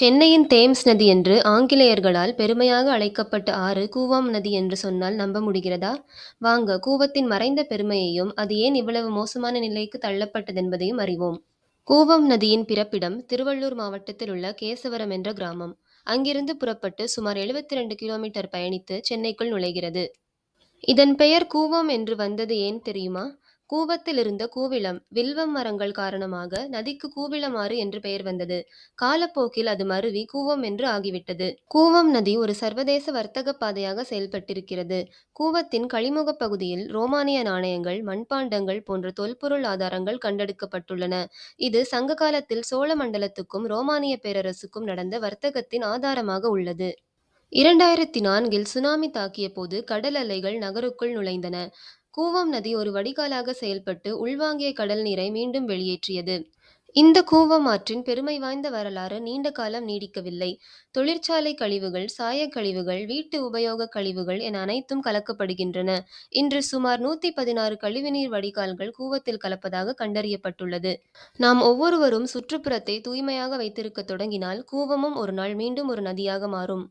சென்னையின் தேம்ஸ் நதி என்று ஆங்கிலேயர்களால் பெருமையாக அழைக்கப்பட்ட ஆறு கூவம் நதி என்று சொன்னால் நம்ப முடிகிறதா? வாங்க கூவத்தின் மறைந்த பெருமையையும் அது ஏன் இவ்வளவு மோசமான நிலைக்கு தள்ளப்பட்டதென்பதையும் அறிவோம். கூவம் நதியின் பிறப்பிடம் திருவள்ளூர் மாவட்டத்தில் உள்ள கேசவரம் என்ற கிராமம். அங்கிருந்து புறப்பட்டு சுமார் எழுபத்தி ரெண்டு கிலோமீட்டர் பயணித்து சென்னைக்குள் நுழைகிறது. இதன் பெயர் கூவம் என்று வந்தது ஏன் தெரியுமா? கூவத்திலிருந்த கூவிளம், வில்வம் மரங்கள் காரணமாக நதிக்கு கூவிளமாறு என்று பெயர் வந்தது. காலப்போக்கில் அது மருவி கூவம் என்று ஆகிவிட்டது. கூவம் நதி ஒரு சர்வதேச வர்த்தக பாதையாக செயல்பட்டிருக்கிறது. கூவத்தின் கழிமுகப் பகுதியில் ரோமானிய நாணயங்கள், மண்பாண்டங்கள் போன்ற தொல்பொருள் ஆதாரங்கள் கண்டெடுக்கப்பட்டுள்ளன. இது சங்க காலத்தில் சோழ மண்டலத்துக்கும் ரோமானிய பேரரசுக்கும் நடந்த வர்த்தகத்தின் ஆதாரமாக உள்ளது. இரண்டாயிரத்தி நான்கில் சுனாமி தாக்கிய போது கடல் அலைகள் நகருக்குள் நுழைந்தன. கூவம் நதி ஒரு வடிகாலாக செயல்பட்டு உள்வாங்கிய கடல் நீரை மீண்டும் வெளியேற்றியது. இந்த கூவம் ஆற்றின் பெருமை வாய்ந்த வரலாறு நீண்ட காலம் நீடிக்கவில்லை. தொழிற்சாலை கழிவுகள், சாயக்கழிவுகள், வீட்டு உபயோகக் கழிவுகள் என அனைத்தும் கலக்கப்படுகின்றன. இன்று சுமார் நூத்தி பதினாறு கழிவுநீர் வடிகால்கள் கூவத்தில் கலப்பதாக கண்டறியப்பட்டுள்ளது. நாம் ஒவ்வொருவரும் சுற்றுப்புறத்தை தூய்மையாக வைத்திருக்க தொடங்கினால் கூவமும் ஒரு நாள் மீண்டும் ஒரு நதியாக மாறும்.